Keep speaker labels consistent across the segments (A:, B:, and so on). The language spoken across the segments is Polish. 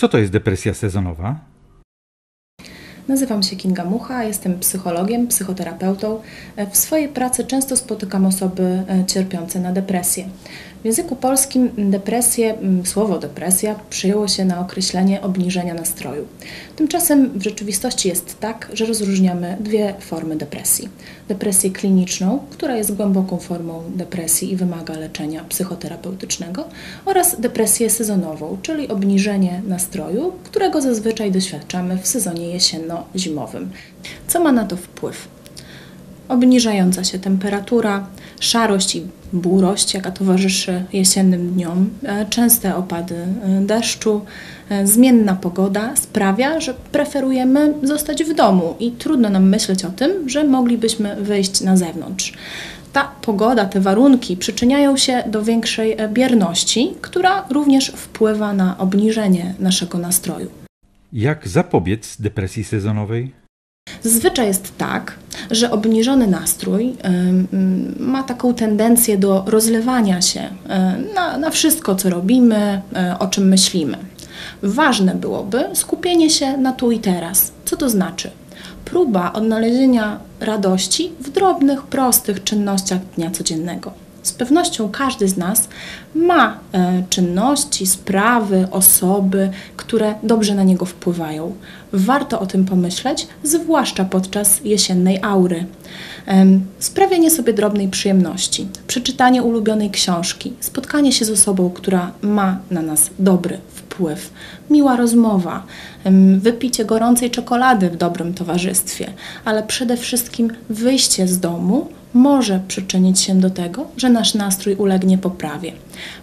A: Co to jest depresja sezonowa?
B: Nazywam się Kinga Mucha, jestem psychologiem, psychoterapeutą. W swojej pracy często spotykam osoby e, cierpiące na depresję. W języku polskim depresję, słowo depresja przyjęło się na określenie obniżenia nastroju. Tymczasem w rzeczywistości jest tak, że rozróżniamy dwie formy depresji. Depresję kliniczną, która jest głęboką formą depresji i wymaga leczenia psychoterapeutycznego, oraz depresję sezonową, czyli obniżenie nastroju, którego zazwyczaj doświadczamy w sezonie jesienno-zimowym. Co ma na to wpływ? Obniżająca się temperatura, szarość i burość, jaka towarzyszy jesiennym dniom, e, częste opady e, deszczu, e, zmienna pogoda sprawia, że preferujemy zostać w domu i trudno nam myśleć o tym, że moglibyśmy wyjść na zewnątrz. Ta pogoda, te warunki przyczyniają się do większej bierności, która również wpływa na obniżenie naszego nastroju.
A: Jak zapobiec depresji sezonowej?
B: Zazwyczaj jest tak, że obniżony nastrój ma taką tendencję do rozlewania się na, na wszystko, co robimy, o czym myślimy. Ważne byłoby skupienie się na tu i teraz. Co to znaczy? Próba odnalezienia radości w drobnych, prostych czynnościach dnia codziennego. Z pewnością każdy z nas ma e, czynności, sprawy, osoby, które dobrze na niego wpływają. Warto o tym pomyśleć, zwłaszcza podczas jesiennej aury. E, sprawianie sobie drobnej przyjemności, przeczytanie ulubionej książki, spotkanie się z osobą, która ma na nas dobry wpływ, miła rozmowa, wypicie gorącej czekolady w dobrym towarzystwie, ale przede wszystkim wyjście z domu może przyczynić się do tego, że nasz nastrój ulegnie poprawie.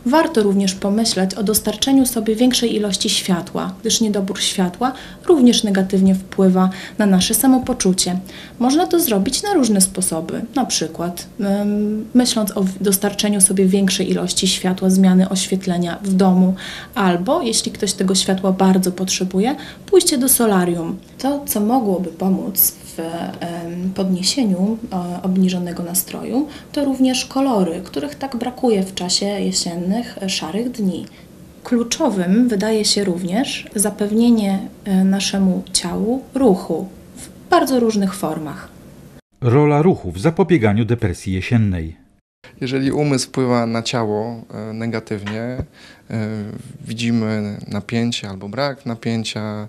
B: Warto również pomyśleć o dostarczeniu sobie większej ilości światła, gdyż niedobór światła również negatywnie wpływa na nasze samopoczucie. Można to zrobić na różne sposoby, na przykład myśląc o dostarczeniu sobie większej ilości światła, zmiany oświetlenia w domu, albo jeśli ktoś tego światła bardzo potrzebuje, pójście do solarium. To, co mogłoby pomóc w podniesieniu e, obniżonego nastroju, to również kolory, których tak brakuje w czasie jesiennych, e, szarych dni. Kluczowym wydaje się również zapewnienie e, naszemu ciału ruchu w bardzo różnych formach.
A: Rola ruchu w zapobieganiu depresji jesiennej.
C: Jeżeli umysł wpływa na ciało negatywnie, widzimy napięcie albo brak napięcia,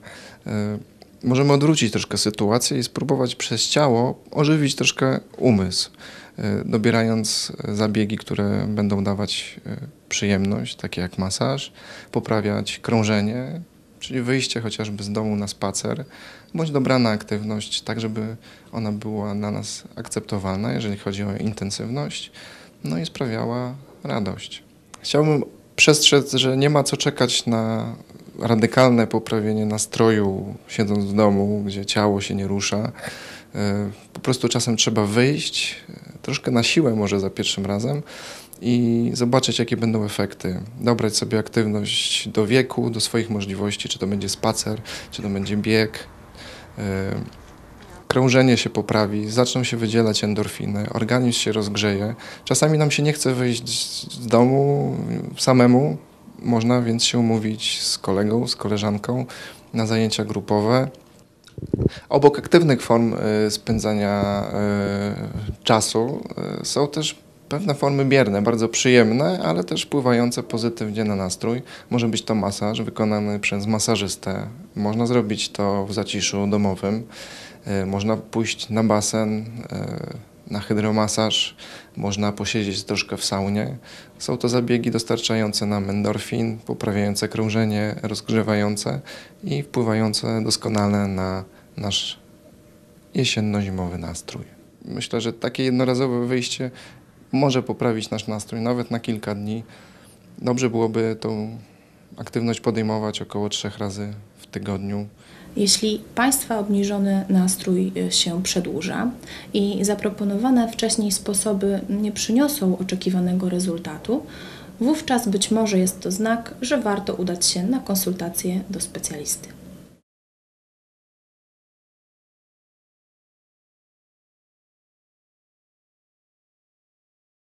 C: możemy odwrócić troszkę sytuację i spróbować przez ciało ożywić troszkę umysł, e, dobierając zabiegi, które będą dawać e, przyjemność, takie jak masaż, poprawiać krążenie, czyli wyjście chociażby z domu na spacer, bądź dobrana aktywność, tak żeby ona była na nas akceptowalna, jeżeli chodzi o intensywność, no i sprawiała radość. Chciałbym przestrzec, że nie ma co czekać na radykalne poprawienie nastroju, siedząc w domu, gdzie ciało się nie rusza. E, po prostu czasem trzeba wyjść, e, troszkę na siłę może za pierwszym razem i zobaczyć, jakie będą efekty. Dobrać sobie aktywność do wieku, do swoich możliwości, czy to będzie spacer, czy to będzie bieg. E, krążenie się poprawi, zaczną się wydzielać endorfiny, organizm się rozgrzeje. Czasami nam się nie chce wyjść z domu samemu, można więc się umówić z kolegą, z koleżanką na zajęcia grupowe. Obok aktywnych form e, spędzania e, czasu e, są też pewne formy bierne, bardzo przyjemne, ale też wpływające pozytywnie na nastrój. Może być to masaż wykonany przez masażystę. Można zrobić to w zaciszu domowym. Można pójść na basen na hydromasaż, można posiedzieć troszkę w saunie. Są to zabiegi dostarczające nam endorfin, poprawiające krążenie, rozgrzewające i wpływające doskonale na nasz jesienno-zimowy nastrój. Myślę, że takie jednorazowe wyjście może poprawić nasz nastrój nawet na kilka dni. Dobrze byłoby tą aktywność podejmować około trzech razy w tygodniu.
B: Jeśli Państwa obniżony nastrój y, się przedłuża i zaproponowane wcześniej sposoby nie przyniosą oczekiwanego rezultatu, wówczas być może jest to znak, że warto udać się na konsultację do specjalisty.